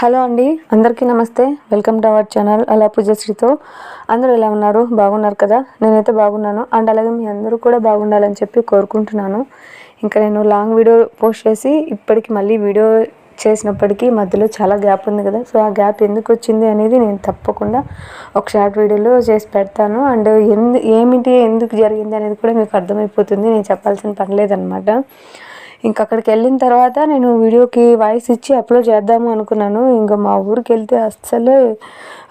Hello అండి అందరికీ నమస్తే. వెల్కమ్ టు అవర్ ఛానల్ అలా పూజశ్రీతో అందరూ ఎలా ఉన్నారు? బాగున్నారు కదా? నేనైతే బాగున్నాను. అండ్ అలాగే మీ అందరూ కూడా బాగుండాలని చెప్పి కోరుకుంటున్నాను. ఇంకా నేను లాంగ్ వీడియో పోస్ట్ చేసి ఇప్పటికి మళ్ళీ వీడియో చేసినప్పటికీ మధ్యలో చాలా గ్యాప్ ఉంది కదా. సో ఆ గ్యాప్ ఎందుకు వచ్చింది అనేది నేను తప్పకుండా ఒక షార్ట్ వీడియోలో చేసి పెడతాను. అండ్ ఎందు ఏమిటి ఎందుకు జరిగింది అనేది కూడా మీకు అర్థమైపోతుంది. నేను చెప్పాల్సిన పని లేదనమాట. ఇంకా అక్కడికి వెళ్ళిన తర్వాత నేను వీడియోకి వాయిస్ ఇచ్చి అప్లోడ్ చేద్దాము అనుకున్నాను. ఇంకా మా ఊరికి వెళ్తే అస్సలు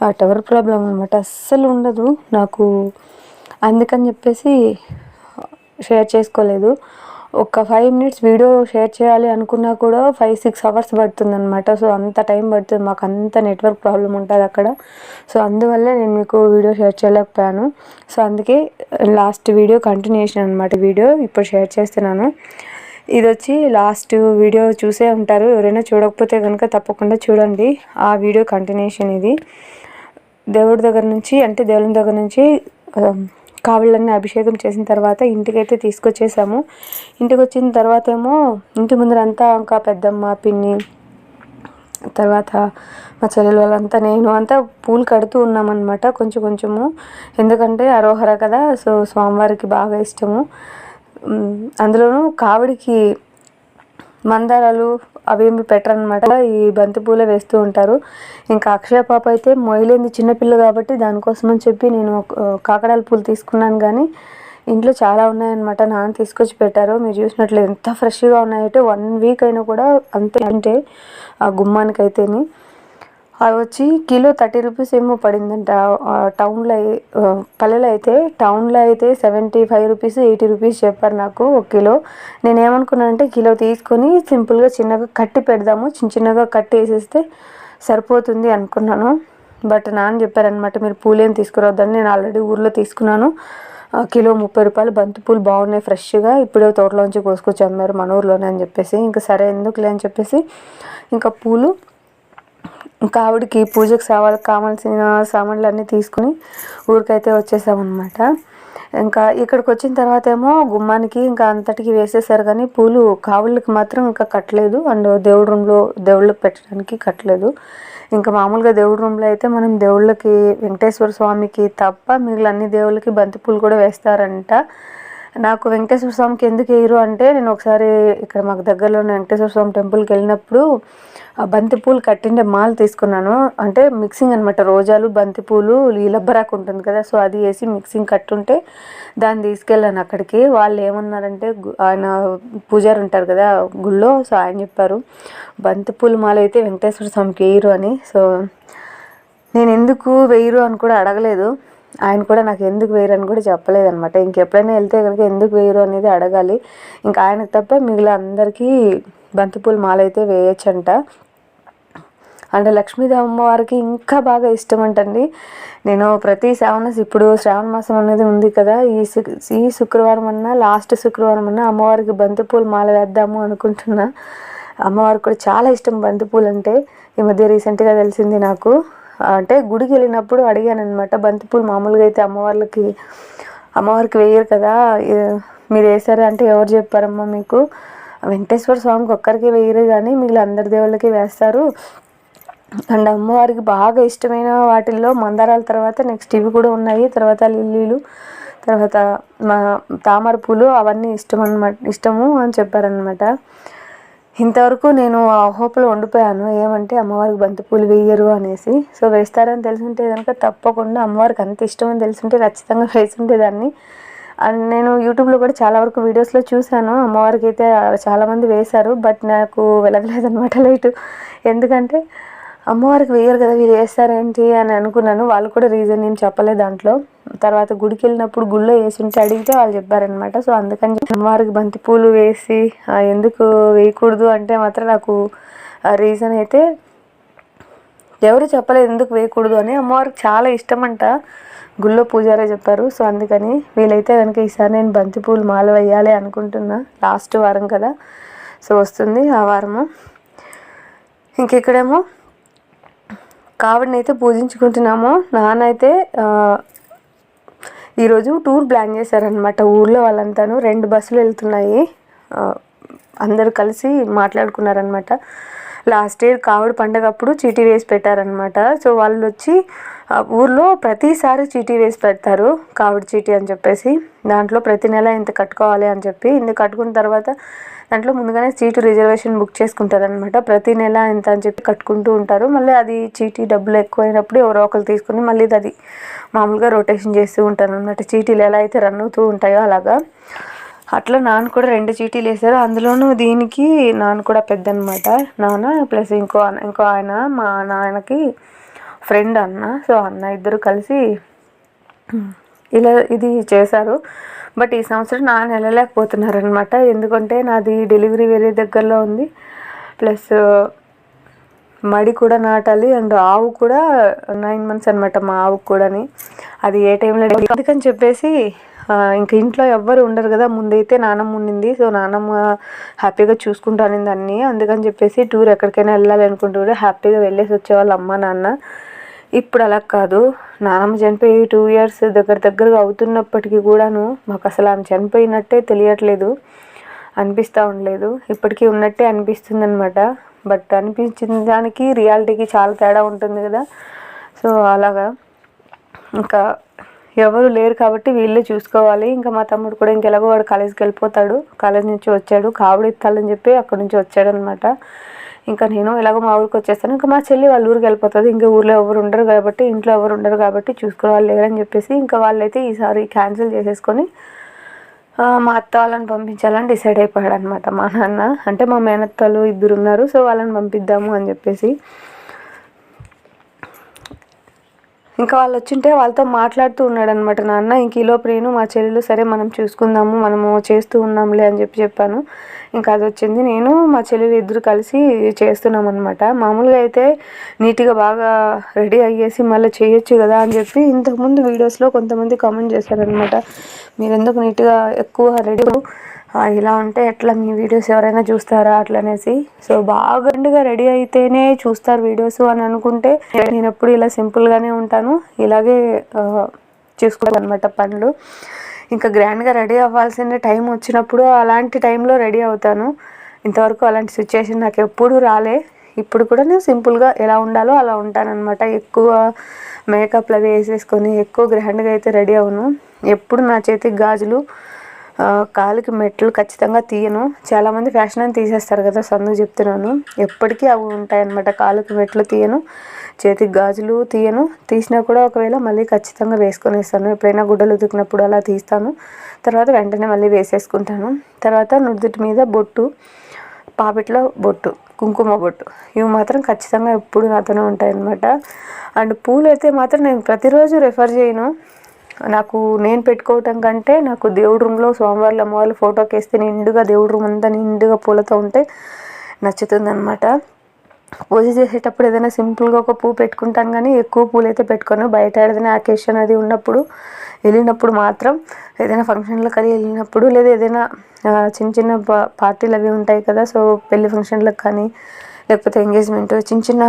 ఆ టవర్ ప్రాబ్లం అనమాట అస్సలు ఉండదు నాకు. అందుకని చెప్పేసి షేర్ చేసుకోలేదు. ఒక ఫైవ్ మినిట్స్ వీడియో షేర్ చేయాలి అనుకున్నా కూడా ఫైవ్ సిక్స్ అవర్స్ పడుతుంది అనమాట సో అంత టైం పడుతుంది. మాకు అంత నెట్వర్క్ ప్రాబ్లం ఉంటుంది అక్కడ. సో అందువల్ల నేను మీకు వీడియో షేర్ చేయలేకపోయాను. సో అందుకే లాస్ట్ వీడియో కంటిన్యూషన్ అనమాట వీడియో. ఇప్పుడు షేర్ చేస్తున్నాను. ఇది వచ్చి లాస్ట్ వీడియో చూసే ఉంటారు. ఎవరైనా చూడకపోతే కనుక తప్పకుండా చూడండి. ఆ వీడియో కంటిన్యూషన్ ఇది. దేవుడి దగ్గర నుంచి అంటే దేవుని దగ్గర నుంచి కావిళ్ళన్నీ అభిషేకం చేసిన తర్వాత ఇంటికైతే తీసుకొచ్చేసాము. ఇంటికి వచ్చిన తర్వాత ఏమో ఇంటి ముందరంతా ఇంకా పెద్దమ్మ పిన్ని తర్వాత మా చెల్లెలు వాళ్ళంతా నేను అంతా పూలు కడుతూ ఉన్నామన్నమాట కొంచెం కొంచెము. ఎందుకంటే అరోహర కదా సో స్వామివారికి బాగా ఇష్టము. అందులోనూ కావిడికి మందారాలు అవేమి పెట్టరనమాట ఈ బంతిపూలే వేస్తూ ఉంటారు. ఇంకా అక్షయ పాప అయితే మొయలేంది చిన్నపిల్ల కాబట్టి దానికోసం అని చెప్పి నేను కాకడాల పూలు తీసుకున్నాను కానీ ఇంట్లో చాలా ఉన్నాయన్నమాట. నాన్న తీసుకొచ్చి పెట్టారు. మీరు చూసినట్లు ఎంత ఫ్రెష్గా ఉన్నాయంటే వన్ వీక్ అయినా కూడా అంతే అంటే ఆ గుమ్మానికి అవి వచ్చి కిలో థర్టీ రూపీస్ ఏమో పడిందంట. టౌన్లో పల్లెలో అయితే టౌన్లో అయితే seventy five rupees eighty rupees చెప్పారు నాకు ఒక కిలో. నేను ఏమనుకున్నానంటే కిలో తీసుకొని సింపుల్గా చిన్నగా కట్టి పెడదాము. చిన్న చిన్నగా కట్టి వేసేస్తే సరిపోతుంది అనుకున్నాను. బట్ నాన్న చెప్పారనమాట మీరు పూలేం తీసుకురావద్దని నేను ఆల్రెడీ ఊర్లో తీసుకున్నాను. కిలో ముప్పై రూపాయలు బంతిపూలు బాగున్నాయి ఫ్రెష్గా. ఇప్పుడే తోటలోంచి కోసుకొచ్చి అమ్మారు మన ఊర్లోనే అని చెప్పేసి. ఇంకా సరే ఎందుకులే అని చెప్పేసి. ఇంకా పూలు ఇంకా ఆవిడకి పూజకు సావాలి కావాల్సిన సామాన్లు అన్నీ తీసుకుని ఊరికైతే వచ్చేసామన్నమాట. ఇంకా ఇక్కడికి వచ్చిన తర్వాత ఏమో గుమ్మానికి ఇంకా అంతటికి వేసేసారు కానీ పూలు కావుళ్ళకి మాత్రం ఇంకా కట్టలేదు. అండ్ దేవుడి రూమ్లో దేవుళ్ళకి పెట్టడానికి కట్టలేదు. ఇంకా మామూలుగా దేవుడి రూమ్లో అయితే మనం దేవుళ్ళకి వెంకటేశ్వర స్వామికి తప్ప మిగిలిన అన్ని దేవుళ్ళకి బంతిపూలు కూడా వేస్తారంట. నాకు వెంకటేశ్వర స్వామికి ఎందుకు వేయరు అంటే నేను ఒకసారి ఇక్కడ మాకు దగ్గరలో ఉన్న వెంకటేశ్వర స్వామి టెంపుల్కి వెళ్ళినప్పుడు బంతిపూలు కట్టిండే మాల తీసుకున్నాను. అంటే మిక్సింగ్ అనమాట రోజాలు బంతిపూలు ఈ లబ్బరాకు ఉంటుంది కదా సో అది వేసి మిక్సింగ్ కట్టుంటే దాన్ని తీసుకెళ్ళాను అక్కడికి. వాళ్ళు ఏమన్నారంటే ఆయన పూజారు ఉంటారు కదా గుళ్ళో సో ఆయన చెప్పారు బంతిపూలు మాల అయితే వెంకటేశ్వర స్వామికి వేయరు అని. సో నేను ఎందుకు వేయరు అని కూడా అడగలేదు. ఆయన కూడా నాకు ఎందుకు వేయరు అని కూడా చెప్పలేదు అనమాట ఇంకెప్పుడైనా వెళ్తే కనుక ఎందుకు వేయరు అనేది అడగాలి. ఇంకా ఆయనకు తప్ప మిగిలిన అందరికీ బంతిపూలు మాల అయితే వేయచ్చంట. అంటే లక్ష్మీదేవి అమ్మవారికి ఇంకా బాగా ఇష్టం అంటండి. నేను ప్రతి శ్రావణ ఇప్పుడు శ్రావణ మాసం అనేది ఉంది కదా. ఈ ఈ శుక్రవారం అన్నా లాస్ట్ శుక్రవారం అన్నా అమ్మవారికి బంతిపూలు మాల వేద్దాము అనుకుంటున్నా. అమ్మవారికి కూడా చాలా ఇష్టం బంతిపూలు అంటే ఈ మధ్య రీసెంట్గా తెలిసింది నాకు. అంటే గుడికి వెళ్ళినప్పుడు అడిగాను అనమాట బంతిపూలు మామూలుగా అయితే అమ్మవార్లకి అమ్మవారికి వేయరు కదా మీరు వేసారు అంటే ఎవరు చెప్పారమ్మా మీకు? వెంకటేశ్వర స్వామికి ఒక్కరికి వేయరు కానీ మిగిలిన అందరి దేవుళ్ళకి వేస్తారు. అండ్ అమ్మవారికి బాగా ఇష్టమైన వాటిల్లో మందారాల తర్వాత నెక్స్ట్ ఇవి కూడా ఉన్నాయి. తర్వాత లిల్లీలు తర్వాత మా తామర పూలు అవన్నీ ఇష్టం అనమాట ఇష్టము అని చెప్పారనమాట ఇంతవరకు నేను ఆ హోప్లో ఉండిపోయాను. ఏమంటే అమ్మవారికి బంతిపూలు వేయరు అనేసి. సో వేస్తారని తెలిసింటే కనుక తప్పకుండా అమ్మవారికి అంత ఇష్టం అని తెలిసింటే ఖచ్చితంగా వేసుండేదాన్ని. అండ్ నేను యూట్యూబ్లో కూడా చాలా వరకు వీడియోస్లో చూశాను. అమ్మవారికి అయితే చాలామంది వేశారు. బట్ నాకు వెలగలేదనమాట లైట్. ఎందుకంటే అమ్మవారికి వేయరు కదా వీరు వేస్తారేంటి అని అనుకున్నాను. వాళ్ళు కూడా రీజన్ ఏం చెప్పలేదు దాంట్లో. తర్వాత గుడికి వెళ్ళినప్పుడు గుళ్ళో వేసుంటే అడిగితే వాళ్ళు చెప్పారనమాట సో అందుకని అమ్మవారికి బంతి పూలు వేసి ఎందుకు వేయకూడదు అంటే మాత్రం నాకు రీజన్ అయితే ఎవరు చెప్పలేదు ఎందుకు వేయకూడదు అని. అమ్మవారికి చాలా ఇష్టం అంట గుళ్ళో పూజారే చెప్పారు. సో అందుకని వీలైతే కనుక ఈసారి నేను బంతిపూలు మాల వేయాలి అనుకుంటున్నా. లాస్ట్ వారం కదా. సో వస్తుంది ఆ వారము. ఇంకెక్కడేమో కావిడనైతే అయితే పూజించుకుంటున్నాము. నాన్న అయితే ఈరోజు టూర్ ప్లాన్ చేశారనమాట ఊర్లో వాళ్ళంతాను రెండు బస్సులు వెళ్తున్నాయి. అందరూ కలిసి మాట్లాడుకున్నారనమాట లాస్ట్ ఇయర్ కావడి పండగ అప్పుడు చీటీ వేసి పెట్టారనమాట సో వాళ్ళు వచ్చి ఊర్లో ప్రతిసారి చీటీ వేసి పెడతారు కావడి చీటీ అని చెప్పేసి. దాంట్లో ప్రతి నెల ఇంత కట్టుకోవాలి అని చెప్పి. ఇంత కట్టుకున్న తర్వాత దాంట్లో ముందుగానే సీటు రిజర్వేషన్ బుక్ చేసుకుంటారనమాట ప్రతి నెల ఎంత అని చెప్పి కట్టుకుంటూ ఉంటారు. మళ్ళీ అది చీటీ డబ్బులు ఎక్కువైనప్పుడు ఎవరో ఒకరు తీసుకుని మళ్ళీ అది మామూలుగా రొటేషన్ చేస్తూ ఉంటారు అనమాట చీటీలు ఎలా అయితే రన్ అవుతూ ఉంటాయో అలాగా. అట్లా నాన్న కూడా రెండు చీటీలు వేసారు అందులోనూ దీనికి నాన్న కూడా పెద్ద అనమాట నాన్న ప్లస్ ఇంకో ఇంకో ఆయన మా నాయనకి ఫ్రెండ్ అన్న. సో అన్న ఇద్దరు కలిసి ఇలా ఇది చేశారు. బట్ ఈ సంవత్సరం నాన్న వెళ్ళలేకపోతున్నారనమాట ఎందుకంటే నాది డెలివరీ వేరే దగ్గరలో ఉంది. ప్లస్ మడి కూడా నాటాలి అండ్ ఆవు కూడా నైన్ మంత్స్ అనమాట మా ఆవుకు కూడాని. అది ఏ టైంలో అందుకని చెప్పేసి ఇంకా ఇంట్లో ఎవ్వరు ఉండరు కదా ముందైతే నానమ్మ ఉండింది సో నానమ్మ హ్యాపీగా చూసుకుంటానింది అన్నీ. అందుకని చెప్పేసి టూర్ ఎక్కడికైనా వెళ్ళాలి అనుకుంటూ హ్యాపీగా వెళ్ళేసి వచ్చేవాళ్ళు అమ్మ నాన్న. ఇప్పుడు అలా కాదు. నానమ్మ చనిపోయి టూ ఇయర్స్ దగ్గర దగ్గరగా అవుతున్నప్పటికీ కూడాను మాకు అసలు ఆమె చనిపోయినట్టే తెలియట్లేదు. అనిపిస్తూ ఉండలేదు. ఇప్పటికీ ఉన్నట్టే అనిపిస్తుంది అనమాట బట్ అనిపించిన దానికి రియాలిటీకి చాలా తేడా ఉంటుంది కదా. సో అలాగా. ఇంకా ఎవరు లేరు కాబట్టి వీళ్ళే చూసుకోవాలి. ఇంకా మా తమ్ముడు కూడా ఇంకెలాగో వాడు కాలేజీకి వెళ్ళిపోతాడు. కాలేజ్ నుంచి వచ్చాడు. కావుడు చెప్పి అక్కడి నుంచి వచ్చాడనమాట. ఇంకా నేను ఎలాగో మా ఊరికి వచ్చేస్తాను. ఇంకా మా చెల్లి వాళ్ళ ఊరికి వెళ్ళిపోతుంది. ఇంకా ఊర్లో ఎవరు ఉండరు కాబట్టి ఇంట్లో ఎవరు ఉండరు కాబట్టి చూసుకునే వాళ్ళు లేరని చెప్పేసి ఇంకా వాళ్ళైతే ఈసారి క్యాన్సిల్ చేసేసుకొని మా అత్త వాళ్ళని పంపించాలని డిసైడ్ అయిపోయాడు అనమాట మా నాన్న. అంటే మా మేనత్తలు ఇద్దరు ఉన్నారు. సో వాళ్ళని పంపిద్దాము అని చెప్పేసి ఇంకా వాళ్ళు వచ్చింటే వాళ్ళతో మాట్లాడుతూ ఉన్నాడు అనమాట నాన్న. ఇంక ఈలోపు నేను మా చెల్లెలు సరే మనం చూసుకుందాము మనము చేస్తూ ఉన్నాంలే అని చెప్పి చెప్పాను. ఇంకా అది వచ్చింది. నేను మా చెల్లెలు ఇద్దరు కలిసి చేస్తున్నాం అనమాట మామూలుగా అయితే నీట్గా బాగా రెడీ అయ్యేసి మళ్ళీ చేయొచ్చు కదా అని చెప్పి ఇంతకుముందు వీడియోస్లో కొంతమంది కామెంట్ చేశారనమాట మీరు ఎందుకు నీట్గా ఎక్కువ రెడీ ఇలా ఉంటే ఎట్లా? మీ వీడియోస్ ఎవరైనా చూస్తారా? అట్లనేసి సో బాగా రెడీ అయితేనే చూస్తారు వీడియోస్ అని అనుకుంటే నేను ఎప్పుడు ఇలా సింపుల్గానే ఉంటాను. ఇలాగే చేసుకోవాలన్నమాట పనులు. ఇంకా గ్రాండ్గా రెడీ అవ్వాల్సిన టైం వచ్చినప్పుడు అలాంటి టైంలో రెడీ అవుతాను. ఇంతవరకు అలాంటి సిచ్యుయేషన్ నాకు ఎప్పుడూ రాలే. ఇప్పుడు కూడా నేను సింపుల్గా ఎలా ఉండాలో అలా ఉంటానన్నమాట. ఎక్కువ మేకప్లు అవి వేసేసుకొని ఎక్కువ గ్రాండ్గా అయితే రెడీ అవును ఎప్పుడు నా చేతికి గాజులు కాలుకి మెట్లు ఖచ్చితంగా తీయను. చాలామంది ఫ్యాషన్ అని తీసేస్తారు కదా సందు చెప్తున్నాను. ఎప్పటికీ అవి ఉంటాయన్నమాట. కాలుకి మెట్లు తీయను చేతికి గాజులు తీయను. తీసినా కూడా ఒకవేళ మళ్ళీ ఖచ్చితంగా వేసుకొనేస్తాను. ఎప్పుడైనా గుడ్డలు ఉతికినప్పుడు అలా తీస్తాను. తర్వాత వెంటనే మళ్ళీ వేసేసుకుంటాను. తర్వాత నుదుటి మీద బొట్టు పాపిట్లో బొట్టు కుంకుమ బొట్టు. ఇవి మాత్రం ఖచ్చితంగా ఎప్పుడు నాతోనే ఉంటాయన్నమాట. అండ్ పూలు అయితే మాత్రం నేను ప్రతిరోజు రెఫర్ చేయను. నాకు నేను పెట్టుకోవటం కంటే నాకు దేవుడి రూమ్లో స్వామివార్లు అమ్మవారి ఫోటోకి వేస్తే నిండుగా దేవుడి రూమ్ అంతా నిండుగా పూలతో ఉంటే నచ్చుతుంది అనమాట పూజ చేసేటప్పుడు ఏదైనా సింపుల్గా ఒక పువ్వు పెట్టుకుంటాను కానీ ఎక్కువ పూలు అయితే పెట్టుకోను. బయట ఏదైనా అకేషన్ అది ఉన్నప్పుడు వెళ్ళినప్పుడు మాత్రం ఏదైనా ఫంక్షన్లకు అది వెళ్ళినప్పుడు లేదా ఏదైనా చిన్న చిన్న పార్టీలు అవి ఉంటాయి కదా సో పెళ్ళి ఫంక్షన్లకు కానీ లేకపోతే ఎంగేజ్మెంట్ చిన్న చిన్న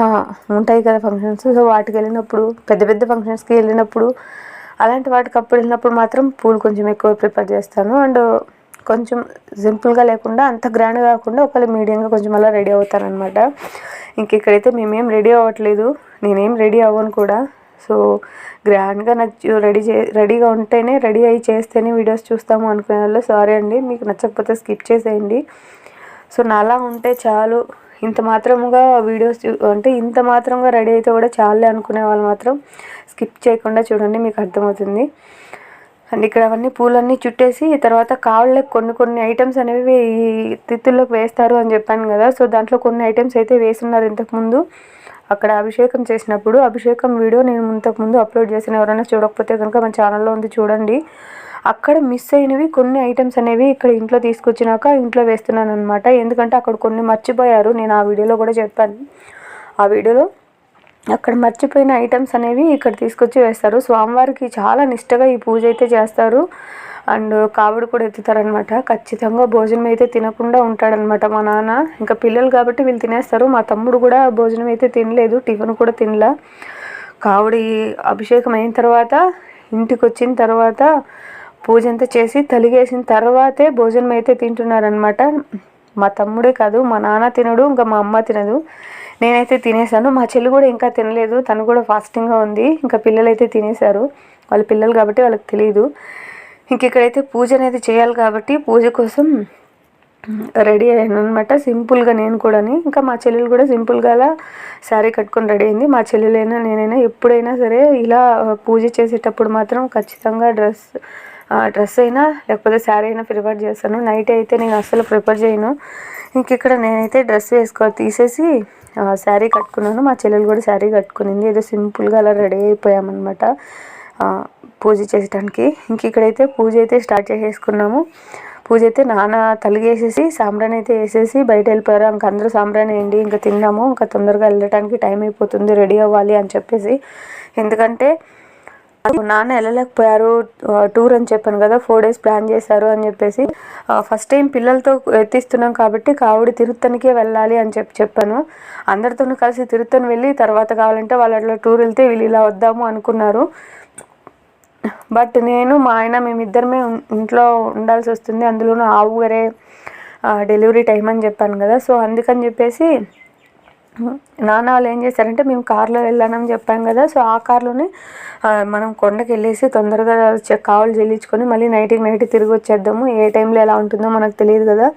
ఉంటాయి కదా ఫంక్షన్స్ సో వాటికి వెళ్ళినప్పుడు పెద్ద పెద్ద ఫంక్షన్స్కి వెళ్ళినప్పుడు అలాంటి వాటికి అప్పుడు వెళ్ళినప్పుడు మాత్రం పూలు కొంచెం ఎక్కువ ప్రిపేర్ చేస్తాను. అండ్ కొంచెం సింపుల్గా లేకుండా అంత గ్రాండ్ కాకుండా ఒకవేళ మీడియంగా కొంచెం అలా రెడీ అవుతాను అనమాట ఇంక ఇక్కడైతే మేమేం రెడీ అవ్వట్లేదు. నేనేం రెడీ అవ్వను కూడా. సో గ్రాండ్గా నచ్చు రెడీ చే రెడీగా ఉంటేనే రెడీ అయ్యి చేస్తేనే వీడియోస్ చూస్తాము అనుకునే వాళ్ళు. సారీ అండి మీకు నచ్చకపోతే స్కిప్ చేసేయండి. సో నాలా ఉంటే చాలు. ఇంత మాత్రముగా వీడియోస్ అంటే ఇంత మాత్రంగా రెడీ అయితే కూడా చాలే అనుకునే వాళ్ళు మాత్రం స్కిప్ చేయకుండా చూడండి మీకు అర్థమవుతుంది. అండ్ ఇక్కడ అవన్నీ పూలన్నీ చుట్టేసి తర్వాత కాళ్ళకి కొన్ని కొన్ని ఐటమ్స్ అనేవి తిత్తుల్లోకి వేస్తారు అని చెప్పాను కదా. సో దాంట్లో కొన్ని ఐటమ్స్ అయితే వేస్తున్నారు ఇంతకుముందు. అక్కడ అభిషేకం చేసినప్పుడు అభిషేకం వీడియో నేను ఇంతకుముందు అప్లోడ్ చేసిన ఎవరైనా చూడకపోతే కనుక మన ఛానల్లో ఉంది చూడండి. అక్కడ మిస్ అయినవి కొన్ని ఐటమ్స్ అనేవి ఇక్కడ ఇంట్లో తీసుకొచ్చినాక ఇంట్లో వేస్తున్నాను అనమాట ఎందుకంటే అక్కడ కొన్ని మర్చిపోయారు. నేను ఆ వీడియోలో కూడా చెప్పాను. ఆ వీడియోలో అక్కడ మర్చిపోయిన ఐటమ్స్ అనేవి ఇక్కడ తీసుకొచ్చి వేస్తారు. స్వామివారికి చాలా నిష్టగా ఈ పూజ అయితే చేస్తారు. అండ్ కావిడి కూడా ఎత్తుతారనమాట ఖచ్చితంగా భోజనం అయితే తినకుండా ఉంటాడనమాట మా నాన్న. ఇంకా పిల్లలు కాబట్టి వీళ్ళు తినేస్తారు. మా తమ్ముడు కూడా భోజనం అయితే తినలేదు. టిఫిన్ కూడా తినలే. కావిడి అభిషేకం అయిన తర్వాత ఇంటికి వచ్చిన తర్వాత పూజ అంతా చేసి తలిగేసిన తర్వాతే భోజనం అయితే తింటున్నారనమాట మా తమ్ముడే కాదు మా నాన్న తినడు ఇంకా మా అమ్మ తినదు. నేనైతే తినేసాను మా చెల్లి కూడా ఇంకా తినలేదు. తను కూడా ఫాస్టింగ్గా ఉంది. ఇంకా పిల్లలు అయితే తినేశారు. వాళ్ళ పిల్లలు కాబట్టి వాళ్ళకి తెలియదు ఇంక ఇక్కడైతే పూజ అనేది చేయాలి కాబట్టి పూజ కోసం రెడీ అయ్యాను అనమాట సింపుల్గా నేను కూడా ఇంకా మా చెల్లెలు కూడా సింపుల్గా అలా శారీ కట్టుకొని రెడీ అయింది. మా చెల్లెలైనా నేనైనా ఎప్పుడైనా సరే ఇలా పూజ చేసేటప్పుడు మాత్రం ఖచ్చితంగా డ్రెస్ డ్రెస్ అయినా లేకపోతే శారీ అయినా ప్రిపేర్ చేస్తాను. నైట్ అయితే నేను అస్సలు ప్రిపేర్ చేయను. ఇంక ఇక్కడ నేనైతే డ్రెస్ వేసుకో తీసేసి శారీ కట్టుకున్నాను. మా చెల్లెలు కూడా శారీ కట్టుకునింది. ఏదో సింపుల్గా అలా రెడీ అయిపోయామన్నమాట పూజ చేసడానికి ఇంక ఇక్కడైతే పూజ అయితే స్టార్ట్ చేసేసుకున్నాము. పూజ అయితే నాన్న తలిగేసేసి సాంబ్రాణి అయితే వేసేసి బయట వెళ్ళిపోయారు. ఇంక అందరూ సాంబ్రాణి వేయండి ఇంకా తిన్నాము. ఇంకా తొందరగా వెళ్ళడానికి టైం అయిపోతుంది రెడీ అవ్వాలి అని చెప్పేసి. ఎందుకంటే నాన్న వెళ్ళలేకపోయారు. టూర్ అని చెప్పాను కదా ఫోర్ డేస్ ప్లాన్ చేశారు అని చెప్పేసి ఫస్ట్ టైం పిల్లలతో ఎత్తిస్తున్నాం కాబట్టి కావుడి తిరుత్తనికే వెళ్ళాలి అని చెప్పి చెప్పాను. అందరితోనూ కలిసి తిరుత్తని వెళ్ళి తర్వాత కావాలంటే వాళ్ళ టూర్ వెళ్తే వీళ్ళు ఇలా వద్దాము అనుకున్నారు. బట్ నేను మా ఆయన మేమిద్దరమే ఇంట్లో ఉండాల్సి వస్తుంది. అందులోనూ ఆవు వేరే డెలివరీ టైం అని చెప్పాను కదా. సో అందుకని చెప్పేసి నాన్న వాళ్ళు ఏం చేశారంటే మేము కార్లో వెళ్ళానని చెప్పాం కదా సో ఆ కార్లోనే మనం కొండకి వెళ్ళేసి తొందరగా కావులు చెల్లించుకొని మళ్ళీ నైట్కి నైట్ తిరిగి వచ్చేద్దాము. ఏ టైంలో ఎలా ఉంటుందో మనకు తెలియదు కదా.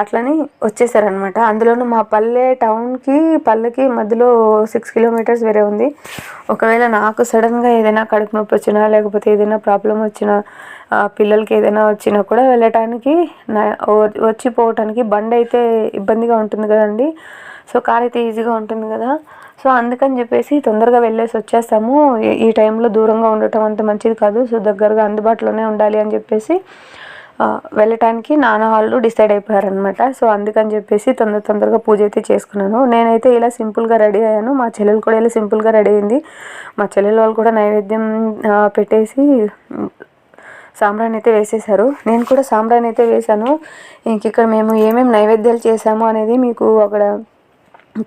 అట్లని వచ్చేసారనమాట అందులోనూ మా పల్లె టౌన్కి పల్లెకి మధ్యలో సిక్స్ కిలోమీటర్స్ వేరే ఉంది. ఒకవేళ నాకు సడన్గా ఏదైనా కడుపు నొప్పి వచ్చినా లేకపోతే ఏదైనా ప్రాబ్లం వచ్చినా పిల్లలకి ఏదైనా వచ్చినా కూడా వెళ్ళటానికి వచ్చిపోవటానికి బండి అయితే ఇబ్బందిగా ఉంటుంది కదండి. సో కార్ అయితే ఈజీగా ఉంటుంది కదా. సో అందుకని చెప్పేసి తొందరగా వెళ్ళేసి వచ్చేస్తాము. ఈ టైంలో దూరంగా ఉండటం అంత మంచిది కాదు. సో దగ్గరగా అందుబాటులోనే ఉండాలి అని చెప్పేసి వెళ్ళటానికి నాన్న వాళ్ళు డిసైడ్ అయిపోయారనమాట సో అందుకని చెప్పేసి తొందర తొందరగా పూజ అయితే చేసుకున్నాను. నేనైతే ఇలా సింపుల్గా రెడీ అయ్యాను. మా చెల్లెలు కూడా ఇలా సింపుల్గా రెడీ అయింది. మా చెల్లెలు వాళ్ళు కూడా నైవేద్యం పెట్టేసి సాంబ్రాన్ని అయితే వేసేసారు నేను కూడా సాంబ్రాన్ని అయితే వేశాను. ఇంక ఇక్కడ మేము ఏమేమి నైవేద్యాలు చేసాము అనేది మీకు అక్కడ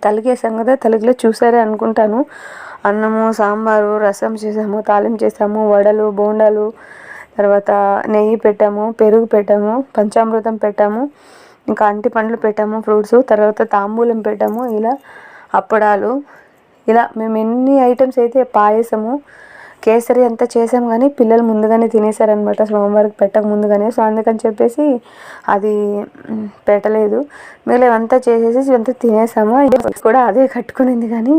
తలిగేసాం కదా తలిగిలో చూసారే అనుకుంటాను. అన్నము సాంబారు రసం చేసాము తాలింపు చేసాము వడలు బోండాలు తర్వాత నెయ్యి పెట్టాము పెరుగు పెట్టాము పంచామృతం పెట్టాము ఇంకా అంటి పండ్లు పెట్టాము ఫ్రూట్స్ తర్వాత తాంబూలం పెట్టాము ఇలా అప్పడాలు. ఇలా మేము ఎన్ని ఐటమ్స్ అయితే పాయసము కేసరి అంతా చేసాం కానీ పిల్లలు ముందుగానే తినేసారనమాట స్వామివారికి పెట్టక ముందుగానే. సో అందుకని చెప్పేసి అది పెట్టలేదు. మిగిలినంతా చేసేసి అంతా తినేసాము. కూడా అదే కట్టుకునింది కానీ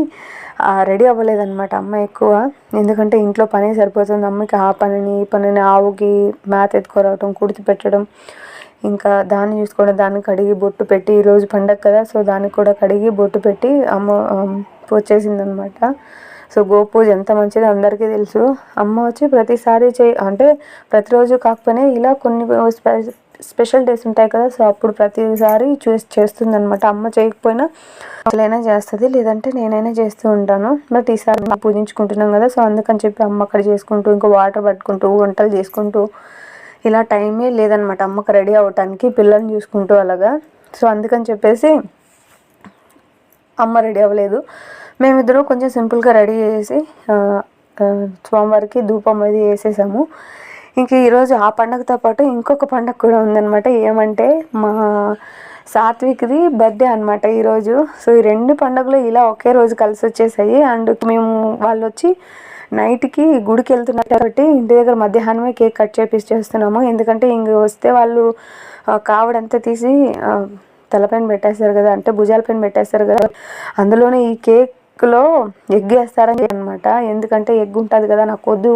రెడీ అవ్వలేదన్నమాట అమ్మ ఎక్కువ. ఎందుకంటే ఇంట్లో పనే సరిపోతుంది. అమ్మకి ఆ పనిని ఈ పనిని ఆవుకి మేత ఎత్తుకోరావటం కుడితి పెట్టడం ఇంకా దాన్ని చూసుకోవడం దాన్ని కడిగి బొట్టు పెట్టి ఈరోజు పండగ కదా సో దానికి కూడా కడిగి బొట్టు పెట్టి అమ్మ వచ్చేసిందనమాట సో గోపూజ ఎంత మంచిదో అందరికీ తెలుసు. అమ్మ వచ్చి ప్రతిసారి చే అంటే ప్రతిరోజు కాకపోయినా ఇలా కొన్ని స్పెషల్ డేస్ ఉంటాయి కదా సో అప్పుడు ప్రతిసారి చూసి చేస్తుంది అనమాట అమ్మ చేయకపోయినా అసలైనా చేస్తుంది లేదంటే నేనైనా చేస్తూ ఉంటాను. బట్ ఈసారి పూజించుకుంటున్నాం కదా సో అందుకని చెప్పి అమ్మ అక్కడ చేసుకుంటూ ఇంకా వాటర్ పట్టుకుంటూ వంటలు చేసుకుంటూ ఇలా టైమే లేదనమాట అమ్మకు రెడీ అవ్వటానికి పిల్లల్ని చూసుకుంటూ అలాగా. సో అందుకని చెప్పేసి అమ్మ రెడీ అవ్వలేదు. మేమిద్దరం కొంచెం సింపుల్గా రెడీ చేసి స్వామివారికి ధూపం అది వేసేసాము. ఇంక ఈరోజు ఆ పండగతో పాటు ఇంకొక పండగ కూడా ఉందన్నమాట. ఏమంటే మా సాత్విక్ది బర్త్డే అనమాట ఈరోజు సో ఈ రెండు పండుగలు ఇలా ఒకే రోజు కలిసి వచ్చేసాయి. అండ్ మేము వాళ్ళు వచ్చి నైట్కి గుడికి వెళ్తున్నారు కాబట్టి ఇంటి దగ్గర మధ్యాహ్నమే కేక్ కట్ చేపిసి చేస్తున్నాము. ఎందుకంటే ఇంక వస్తే వాళ్ళు కావడంతా తీసి తలపైన పెట్టేస్తారు కదా అంటే భుజాల పైన పెట్టేస్తారు కదా. అందులోనే ఈ కేక్ ఎగ్లో ఎగ్ వేస్తారని అనమాట ఎందుకంటే ఎగ్ ఉంటుంది కదా నాకు వద్దు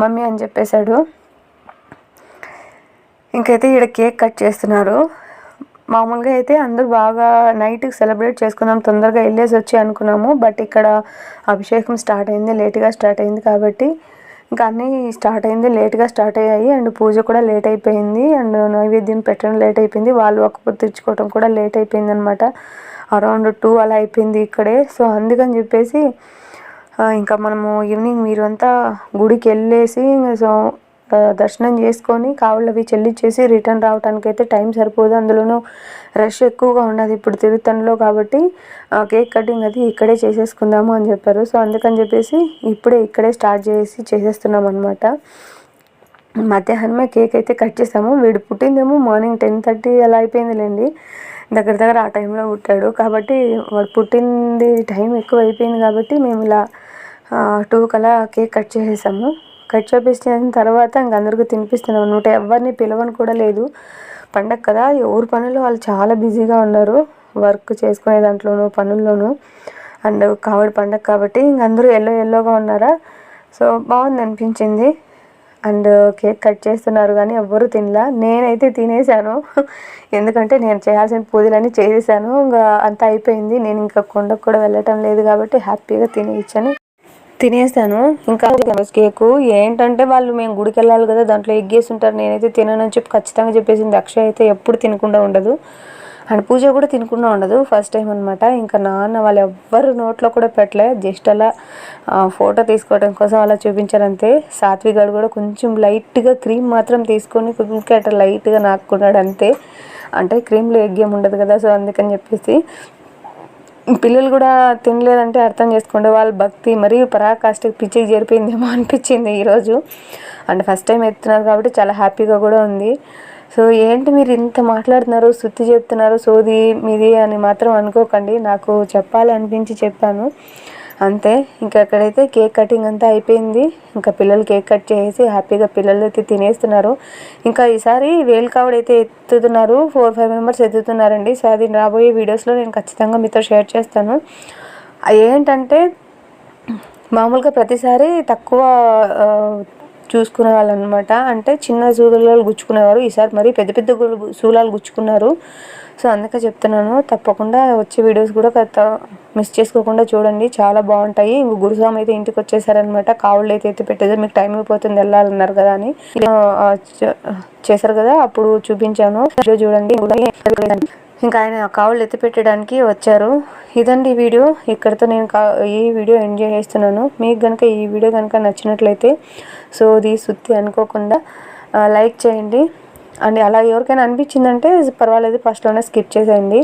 మమ్మీ అని చెప్పేశాడు. ఇంకైతే ఇక్కడ కేక్ కట్ చేస్తున్నారు. మామూలుగా అయితే అందరూ బాగా నైట్కి సెలబ్రేట్ చేసుకుందాం తొందరగా వెళ్ళేసి వచ్చి అనుకున్నాము. బట్ ఇక్కడ అభిషేకం స్టార్ట్ అయింది లేట్గా స్టార్ట్ అయింది కాబట్టి. ఇంకా అన్నీ స్టార్ట్ అయింది లేట్గా స్టార్ట్ అయ్యాయి. అండ్ పూజ కూడా లేట్ అయిపోయింది. అండ్ నైవేద్యం పెట్టడం లేట్ అయిపోయింది. వాళ్ళు ఒక తెచ్చుకోవడం కూడా లేట్ అయిపోయింది అనమాట అరౌండ్ టూ అలా అయిపోయింది ఇక్కడే. సో అందుకని చెప్పేసి ఇంకా మనము ఈవినింగ్ మీరు అంతా గుడికి వెళ్ళేసి సో దర్శనం చేసుకొని కావులవి చెల్లించేసి రిటర్న్ రావడానికి అయితే టైం సరిపోదు. అందులోనూ రష్ ఎక్కువగా ఉన్నది ఇప్పుడు తిరుతన్లో కాబట్టి కేక్ కటింగ్ అది ఇక్కడే చేసేసుకుందాము అని చెప్పారు. సో అందుకని చెప్పేసి ఇప్పుడే ఇక్కడే స్టార్ట్ చేసి చేసేస్తున్నాం అనమాట మధ్యాహ్నమే కేక్ అయితే కట్ చేసాము. వీడు పుట్టిందేమో మార్నింగ్ టెన్ థర్టీ అలా అయిపోయిందిలేండి. దగ్గర దగ్గర ఆ టైంలో పుట్టాడు. కాబట్టి వాడు పుట్టింది టైం ఎక్కువ అయిపోయింది కాబట్టి మేము ఇలా టూ కలా కేక్ కట్ చేసేసాము. కట్ చేపించిన తర్వాత ఇంక అందరికీ తినిపిస్తున్నాం. అనమాట ఎవరిని పిలవని కూడా లేదు. పండగ కదా ఎవరి పనులు వాళ్ళు చాలా బిజీగా ఉన్నారు. వర్క్ చేసుకునే దాంట్లోనూ పనుల్లోనూ. అండ్ కావడి పండగ కాబట్టి ఇంక అందరూ ఎల్లో ఎల్లోగా ఉన్నారా? సో బాగుంది అనిపించింది. అండ్ కేక్ కట్ చేస్తున్నారు కానీ ఎవ్వరు తినలా. నేనైతే తినేసాను ఎందుకంటే నేను చేయాల్సిన పూజలన్నీ చేసేసాను ఇంకా అంతా అయిపోయింది. నేను ఇంకా కొండకు కూడా వెళ్ళటం లేదు కాబట్టి హ్యాపీగా తినేయచ్చాను తినేసాను ఇంకా కేకు ఏంటంటే వాళ్ళు మేము గుడికి వెళ్ళాలి కదా దాంట్లో ఎగ్గేసి ఉంటారు నేనైతే తిననని చెప్పి ఖచ్చితంగా చెప్పేసింది. అక్షయ్ అయితే ఎప్పుడు తినకుండా ఉండదు. అండ్ పూజ కూడా తినకుండా ఉండదు ఫస్ట్ టైం అనమాట ఇంకా నాన్న వాళ్ళు ఎవ్వరు నోట్లో కూడా పెట్టలే జస్ట్ అలా ఫోటో తీసుకోవడం కోసం అలా చూపించారంతే. సాత్విగాడు కూడా కొంచెం లైట్గా క్రీమ్ మాత్రం తీసుకొని కొంచెం అట్లా లైట్గా నాకున్నాడు అంతే. అంటే క్రీమ్లో ఎగ్గేం ఉండదు కదా సో అందుకని చెప్పేసి. పిల్లలు కూడా తినలేదంటే అర్థం చేసుకోండి వాళ్ళ భక్తి మరీ పరాకాష్ఠకి పిచ్చికి చేరిపోయిందేమో అనిపించింది ఈరోజు. అండ్ ఫస్ట్ టైం ఎత్తున్నారు కాబట్టి చాలా హ్యాపీగా కూడా ఉంది. సో ఏంటి మీరు ఇంత మాట్లాడుతున్నారు శుద్ధి చెప్తున్నారు సోది మీది అని మాత్రం అనుకోకండి. నాకు చెప్పాలి అనిపించి చెప్పాను. అంతే ఇంకా అక్కడైతే కేక్ కటింగ్ అంతా అయిపోయింది. ఇంకా పిల్లలు కేక్ కట్ చేసి హ్యాపీగా పిల్లలు అయితే తినేస్తున్నారు. ఇంకా ఈసారి వేలుకావడైతే ఎత్తుతున్నారు. ఫోర్ ఫైవ్ మెంబర్స్ ఎత్తుతున్నారండి. సో అది రాబోయే వీడియోస్లో నేను ఖచ్చితంగా మీతో షేర్ చేస్తాను. ఏంటంటే మామూలుగా ప్రతిసారి తక్కువ చూసుకునే వాళ్ళు అనమాట అంటే చిన్న సూదులలో గుచ్చుకునేవారు. ఈసారి మరి పెద్ద పెద్ద శూలాలు గుచ్చుకున్నారు. సో అందుకే చెప్తున్నాను. తప్పకుండా వచ్చే వీడియోస్ కూడా మిస్ చేసుకోకుండా చూడండి. చాలా బాగుంటాయి. ఇంక గురుస్వామి అయితే ఇంటికి వచ్చేసారనమాట. కావుళ్ళు అయితే ఎత్తి పెట్టేది. మీకు టైం అయిపోతుంది వెళ్ళాలన్నారు కదా అని. చేశారు కదా? అప్పుడు చూపించాను. చూడండి. ఇంకా ఆయన కావులు ఎత్తిపెట్టడానికి వచ్చారు. ఇదండి వీడియో. ఇక్కడితో నేను కా ఈ వీడియో ఎంజాయ్ చేస్తున్నాను. మీకు కనుక ఈ వీడియో కనుక నచ్చినట్లయితే సో ఇది సుత్తి అనుకోకుండా లైక్ చేయండి. అండ్ అలా ఎవరికైనా అనిపించిందంటే పర్వాలేదు ఫస్ట్లోనే స్కిప్ చేసేయండి.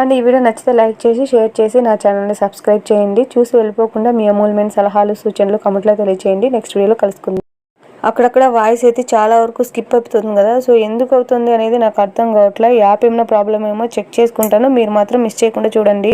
అండ్ ఈ వీడియో నచ్చితే లైక్ చేసి షేర్ చేసి నా ఛానల్ని సబ్స్క్రైబ్ చేయండి. చూసి వెళ్ళిపోకుండా మీ అమూల్యమైన సలహాలు సూచనలు కమెంట్లో తెలియచేయండి. నెక్స్ట్ వీడియోలో కలుసుకుందాం. అక్కడక్కడ వాయిస్ అయితే చాలా వరకు స్కిప్ అవుతుంది కదా. సో ఎందుకు అవుతుంది అనేది నాకు అర్థం కావట్లేదు యాప్ ఏమైనా ప్రాబ్లం ఏమో చెక్ చేసుకుంటాను. మీరు మాత్రం మిస్ చేయకుండా చూడండి.